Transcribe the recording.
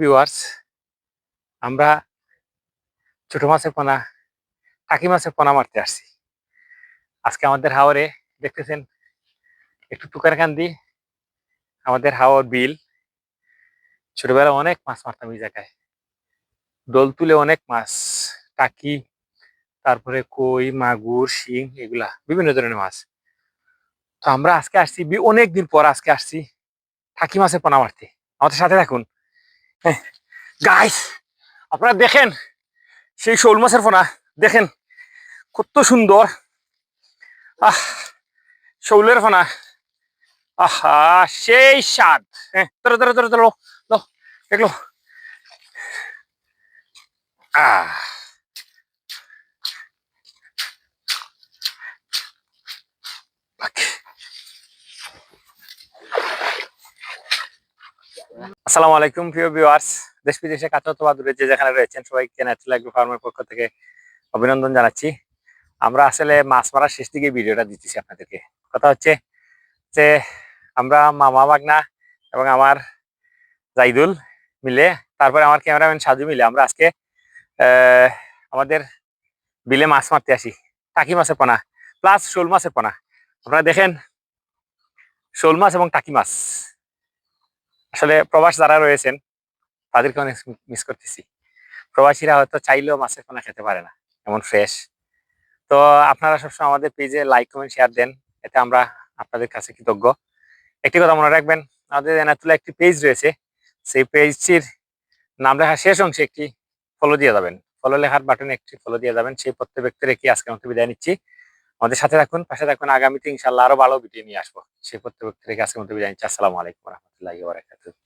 Viewers আমরা ছোট মাছের পোনা টাকি মাছের পোনা মারতে আসছি। আজকে আমাদের হাওরে দেখতেছেন একটু টুকার কান্দি আমাদের হাওর বিল। ছোটবেলা অনেক মাছ মারতাম এই জায়গায়। দোল তুলে অনেক মাছ, টাকি, তারপরে কই, মাগুর, শিং, এগুলা, বিভিন্ন ধরনের মাছ। তো আমরা আজকে আসছি অনেক দিন পর আজকে আসছি, টাকি মাছের পোনা মারতে। আমাদের সাথে থাকুন। গাইস আপনারা দেখেন, সেই শোল মাছের ফোনা, দেখেন, কত সুন্দর। আহ, শৌলের ফোনা। আহা, সেই স্বাদ। হ্যাঁ ধরো ধরো ধরো ধরো, দেখল। আহ। আসসালামু আলাইকুম, প্রিয় ভিউয়ার্স দেশ বিদেশে কাছে দূরে যে যেখানে রয়েছেন, সবাইকে ন্যাচুরাল এগ্রো ফার্মের পক্ষ থেকে অভিনন্দন জানাচ্ছি। আমরা আসলে মাছ মারার শেষ দিকে ভিডিওটা দিতেছি আপনাদেরকে। কথা হচ্ছে যে আমরা মামা বাগনা এবং আমার জাইদুল মিলে, তারপরে আমার ক্যামেরাম্যান সাজু মিলে আমরা আজকে আমাদের বিলে মাছ মারতে আসি। টাকি মাছের পোনা প্লাস শোল মাছের পোনা। আপনারা দেখেন, শোল মাছ এবং টাকি মাছ। আসলে প্রবাস যারা রয়েছেন তাদেরকে অনেক মিস করতেছি। প্রবাসীরা হয়তো চাইলেও মাছের পোনা খেতে পারে না, এমন ফ্রেশ তো আপনারা সবসময় আমাদের পেজে লাইক কমেন্ট শেয়ার দেন, এতে আমরা আপনাদের কাছে কৃতজ্ঞ। একটি কথা মনে রাখবেন, আমাদের এনাতুলা একটি পেজ রয়েছে, সেই পেজটির নাম লেখা শেষ অংশে একটি ফলো দিয়ে যাবেন। ফলো লেখার বাটনে একটি ফলো দিয়ে যাবেন, সেই প্রত্যেক ব্যক্তি রেখে আজকে মতো বিদায় নিচ্ছি। আমাদের সাথে থাকুন, পাশে থাকুন। আগামীতে ইনশাল্লাহ আরও ভালো ভিডিও নিয়ে আসব। সেই প্রত্যেক থেকে রেখে আজকে মতো বিদায় আসসালামু আলাইকুম রহমতুল্লাহ